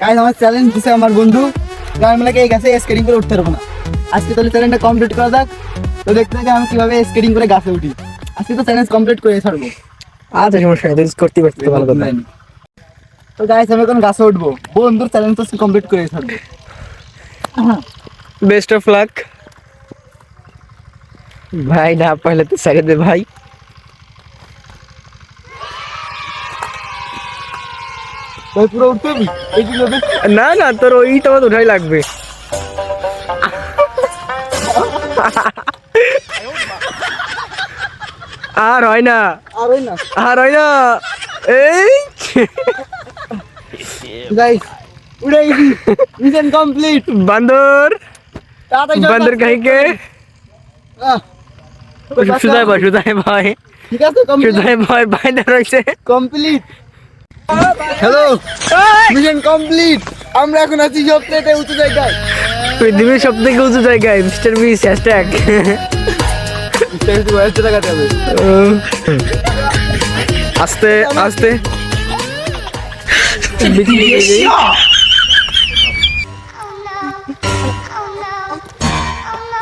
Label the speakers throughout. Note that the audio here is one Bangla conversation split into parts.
Speaker 1: গাইস আমার চ্যালেঞ্জ দিছে আমার বন্ধু। মানে এই গাছে স্কেটিং করে উঠতে পারব না। আজকে তাহলে চ্যালেঞ্জটা কমপ্লিট করা যাক। তো দেখতে থাকি আমি কীভাবে স্কেটিং করে গাছে উঠি। আজকে তো চ্যালেঞ্জ কমপ্লিট করে ছাড়বো।
Speaker 2: আচ্ছা সমস্যা নেই করতে পারছিস তো ভালো কথা।
Speaker 1: তো গাইস আমি এখন গাছে উঠবো। বন্ধুর চ্যালেঞ্জ তো কমপ্লিট করে ছাড়বো।
Speaker 2: বেস্ট অফ লাক ভাই না পাইলে তো সাইড দে ভাই।
Speaker 1: তুই পুরো উঠতে হবি এই দিকে উঠে।
Speaker 2: না না তোর ওই তোমার উঠাই লাগবে আর হয় না
Speaker 1: আর ওই না
Speaker 2: আর হয় না এই
Speaker 1: গাইস উড়ে গেছি মিশন কমপ্লিট
Speaker 2: বান্দর
Speaker 1: তাড়াতাড়ি চল,
Speaker 2: বান্দর
Speaker 1: তাড়াতাড়ি
Speaker 2: কাহিকে
Speaker 1: আহ,
Speaker 2: সুদায় ভাই সুদায় ভাই
Speaker 1: ঠিক আছে কমপ্লিট
Speaker 2: সুদায় ভাই বাইরে রয়েছে
Speaker 1: কমপ্লিট হ্যালো মিশন কমপ্লিট আমরা এখন আছি সবচেয়ে উঁচু জায়গায়।
Speaker 2: পৃথিবীর সব থেকে উঁচু জায়গায় মিস্টার বিস হ্যাশট্যাগ আস্তে আস্তে।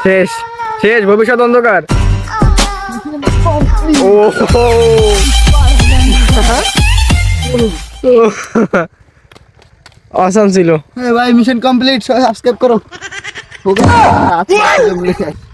Speaker 2: শেষ শেষ ভবিষ্যৎ অন্ধকার। ও আসাম ছিল।
Speaker 1: হ্যাঁ ভাই মিশন কমপ্লিট সবাই সাবস্ক্রাইব করো